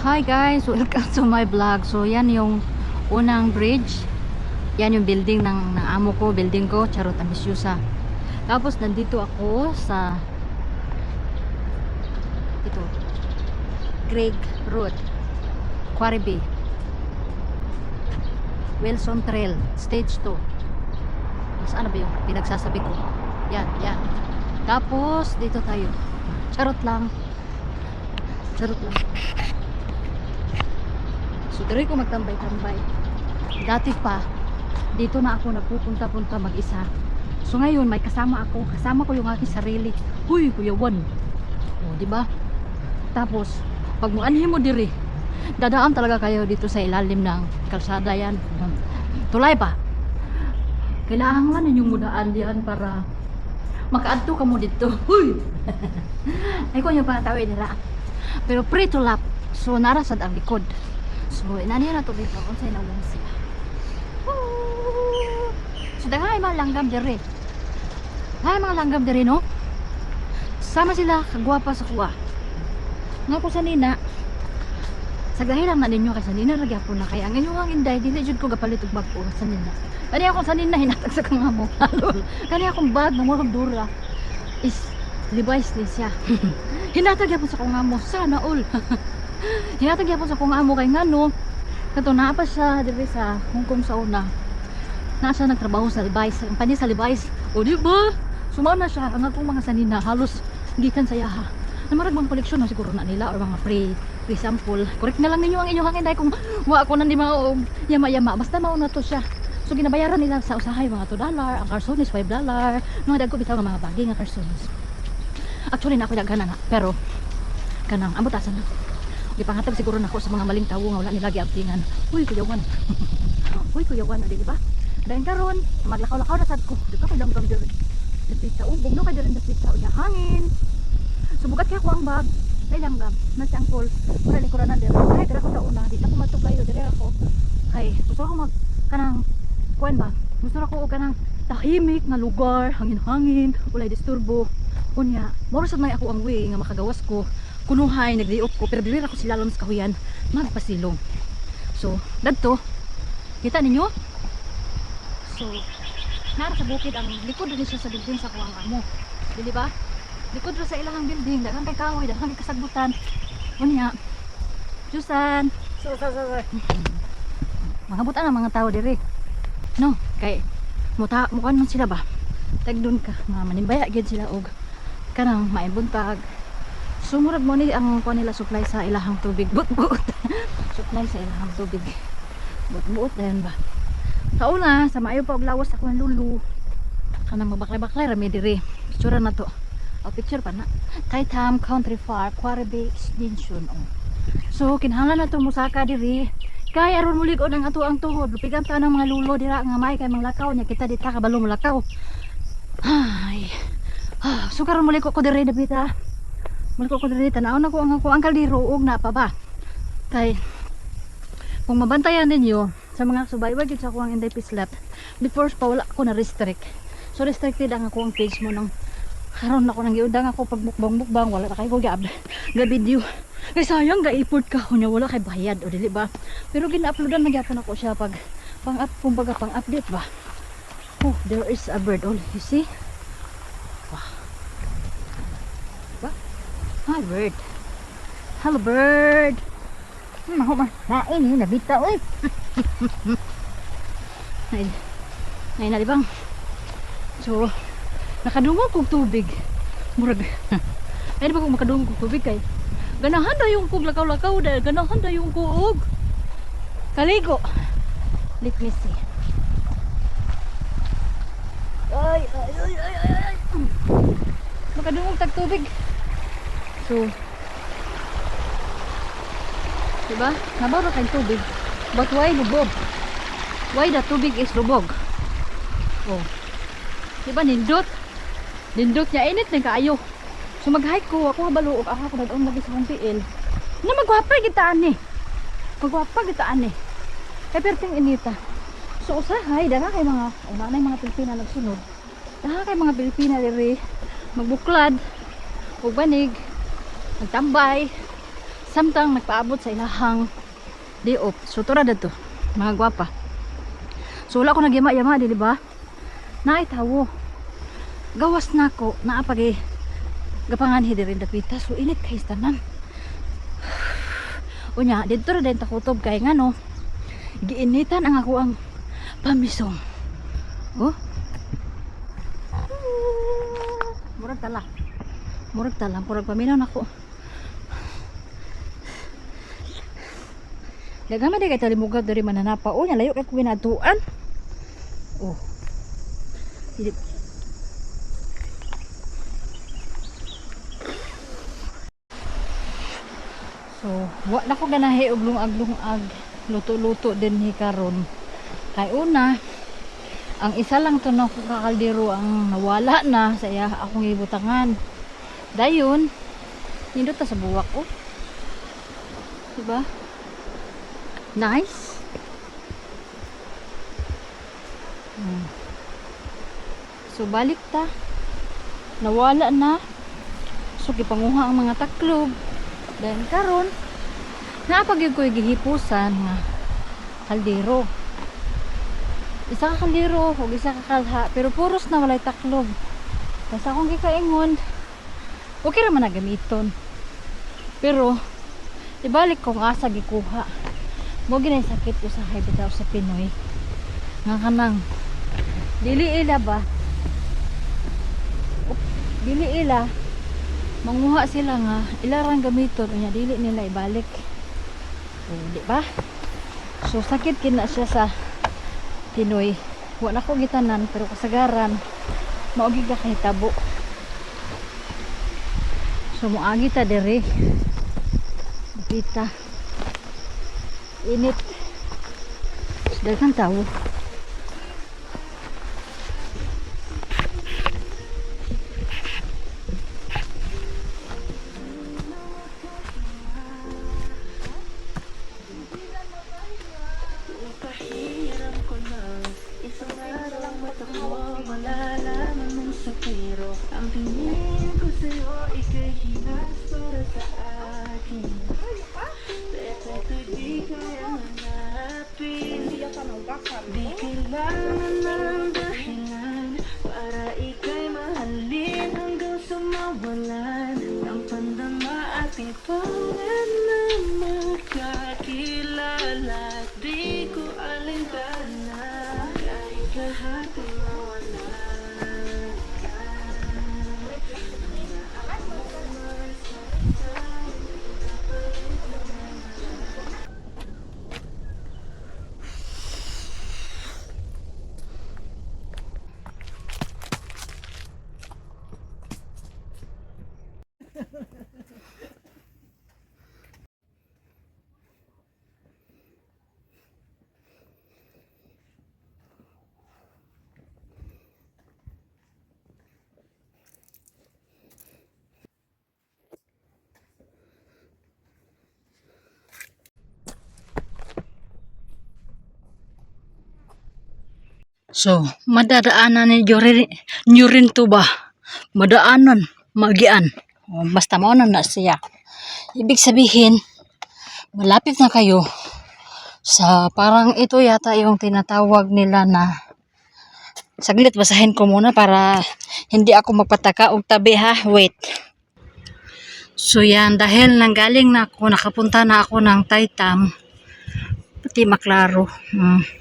Hi guys, welcome to my vlog. So yan yung unang bridge. Yan yung building ng, ng amo ko, building ko, Charot Ambisyosa. Tapos nandito ako sa ito. Greg Road. Quarry Bay. Wilson Trail, stage 2. Saan na ba yung pinagsasabi ko? Yan, yan. Tapos dito tayo. Charot lang. Charot lang. So, tuloy ko magtambay-tambay. Dati pa, dito na ako nagpupunta-punta mag-isa. So, ngayon, may kasama ako. Kasama ko yung aking sarili. Huy, Kuya Juan. O, di ba? Tapos, pag mo anhin mo diri, dadaan talaga kayo dito sa ilalim ng kalsada yan. Tulay pa. Kailangan nga ninyong mudaan diyan para makaadto ka mo dito. Huy! Ay ko yung pangatawin nila. Pero pre to lap. So, narasad ang likod. So, inaniya na to dito kung sa'yo na ulang siya. Woo! So, ay mga langgam diri. Ay mga langgam diri, no? Sama sila, kagwapa sa kuwa. Nga ko sa nina, sa gahilang na ninyo kay sa nina ragyapon na kaya ang inyong ang inday dili jud ko gapalit og bag ko sa nina. Kani ako sa nina hinatag sa kang amo. Kani akong bag na murag dura is Levi's ni siya. hinatag yapon sa kong amo. Sana all. Hinatag yapon sa kong amo kay ngano kato naa pa siya diri sa Hong Kong sa una. Na siya nagtrabaho sa Levi's, ang pani sa Levi's. O di ba? Sumaw na siya ang akong mga sanina halos gikan sa yaha. Na marag mga koleksyon na siguro na nila or mga pre pre sample. Correct na lang ninyo ang inyong hangin dahil kung wa ako nang di mga yama-yama basta mao na to siya. So ginabayaran nila sa usahay mga 2 dollar, ang carsones 5 dollar, mga dagko bitaw nga mga bagay nga carsones. Actually na ako daghan na pero kanang ambutasan na. Gipangatag siguro nako sa mga maling tawo nga wala nila giaptingan. Uy kuya Juan. Uy kuya Juan, di ba? Dahil karon, maglakaw-lakaw na sad ko. Di ba kay damgam diri. Dipita ubog no kay diri dipita unya hangin. Subukat kay ako ang bag. Lang gam, na siyang call. Wala likuran na diri. Ay, diri ako sa una. Di na ko matugayo diri ako. Ay, gusto ko mag kanang kuan ba? Gusto ko og kanang tahimik nga lugar, hangin-hangin, walay disturbo. Unya, moro sad may ako ang way nga makagawas ko. Kunuhay, nagliop ko, pero dili ako silalom sa kahuyan, magpasilong. So, dadto, kita ninyo? So, nara sa bukid ang likod rin siya sa building sa kuwang amo. Dili ba? Likod rin sa ilahang building, daghang kay kahoy, daghang kay kasagbutan. Unya, Jusan, So, so, so, so. Makabutan ang mga tao diri. No, kay muta mukan man sila ba? Tagdon ka, mga manimbaya gid sila og kanang maibuntag. Sumurag mo ni ang kuan nila supply sa ilahang tubig. But-but. supply sa ilahang tubig. But-but dayon ba. Kauna sa maayo pa lawas ako ng lulu. Kanang mabaklay-baklay rami diri. Picture na to. O picture pa na. Kaitam Country Park, Quarry Bay Extension. Oh. So kinahanglan na to musaka diri. Kay aron muli ko nang ato ang tuhod. Lupigan ta ng mga lulo dira nga may kay mga lakaw nya kita dita kabalo mo lakaw. Ay. Ah, so karon muli ko ko diri dapita. Muli ko ko diri tanaw na ko ang ako ang kaldero og na pa ba. Kay kung mabantayan ninyo sa mga subaybay gid sa akong Inday Pislat before pa wala ko na restrict. So restricted ang akong page mo nang karon ako nang giundang ako pag mukbang-mukbang wala na kay ko gab. Ga video. Kay sayang ga import ka kunya wala kay bayad o dili ba. Pero gina-uploadan na gyapon ako siya pag pang-up kumbaga pang-update ba. Oh, there is a bird. Oh, you see? Wow. Ba? Hi, bird. Hello, bird. Nain, eh, nabita, oy. Ay, ay, nalibang. So, nakadungog kog tubig. Murag. Ay, di ba kung makadungog kog tubig kay ganahan na yung kog lakaw-lakaw dahil ganahan na yung kuog. Kaligo. Let me see. Ay, ay, ay, ay, ay, ay. Makadungog tag tubig. So, diba? Nabaw na kayong tubig. But why lubog? Why the tubig is lubog? Oh. Diba nindot? Nindot niya init na kaayo. So mag-hike ko, ako habalo, ako ako nag-on lagi sa kong. Na magwapa gitaan ni. Magwapa gitaan ni. Kay perting inita. So usahay, dala kay mga, ay mga mga Pilipina nagsunod. Dala kay mga Pilipina diri magbuklad, ug banig, magtambay samtang nagpaabot sa ilahang off. So tura to, mga gwapa. So wala ko nagyama-yama di ba? Naitawo. Gawas na ko, naapagi gapangan hidirin dapita. So init kay tanan. Unya, dito ra din takutob kay ngano. Giinitan ang ako ang pamisong. Oh. Murag tala. Murag tala, murag paminaw nako. Gagama di kay talimugad dari mananapa. Oh, layo kay kuwinatuan. Oh. Hindi. So, wa na ko ganahi og lungag-lungag. Luto-luto din ni karon. Kay una, ang isa lang to na kakaldero ang nawala na sa iya akong ibutangan. Dayon, nindot sa buwak ko. Diba? Nice. Hmm. So balik ta. Nawala na. So gipanguha ang mga taklob. Then karon napagyud ko gihipusan nga kaldero. Isa ka kaldero ug isa ka kalha pero puros na walay taklob. Basta akong gikaingon okay ra man na gamiton. Pero ibalik ko nga asa gikuha. Mo ginay sakit high bitaw sa Pinoy. Nga kanang dili ila ba? Up, Dili ila manguha sila nga ilarang gamiton unya dili nila ibalik. O, di ba? So sakit kina siya sa Pinoy. Wa na ko gitanan pero kasagaran maogi ka kahitabo. So moagi ta diri. Kita. Init. Daghang tao. Di kailangan ng dahilan Para ika'y mahalin Hanggang sa mawalan Ang pandama ating pangan na magkakilala. Di ko alintana Kahit lahat ay So, madadaanan ni Jorin, nyo rin to ba? Madaanan, magian. O, basta mo na na siya. Ibig sabihin, malapit na kayo sa parang ito yata yung tinatawag nila na saglit basahin ko muna para hindi ako magpataka og tabi ha wait so yan dahil nanggaling na ako nakapunta na ako ng Taitam pati maklaro hmm.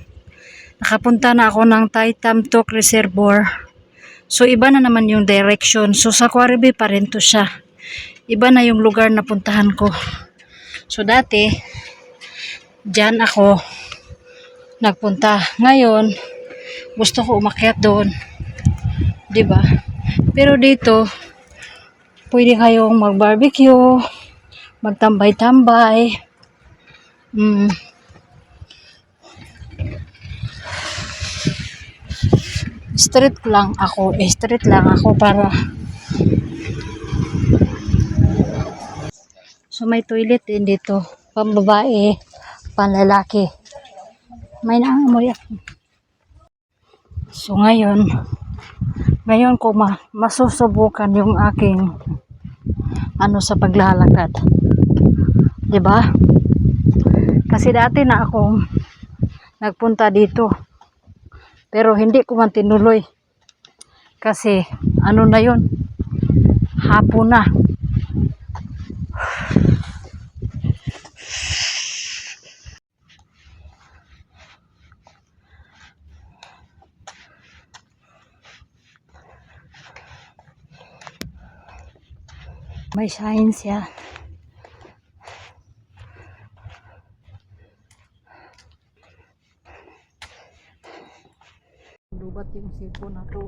Nakapunta na ako ng Taitam Tok Reservoir. So, iba na naman yung direction. So, sa Quarry pa rin to siya. Iba na yung lugar na puntahan ko. So, dati, dyan ako nagpunta. Ngayon, gusto ko umakyat doon. 'Di ba? Pero dito, pwede kayong mag-barbecue, magtambay-tambay. Mm. Street lang ako, eh, street lang ako para So may toilet din dito, pambabae, panlalaki. May nangamoy ako. So ngayon, ngayon ko ma masusubukan yung aking ano sa paglalakad. 'Di ba? Kasi dati na akong nagpunta dito. Pero hindi ko man tinuloy. Kasi ano na 'yon? Hapon na. May signs yan. Lubat yung cellphone na to.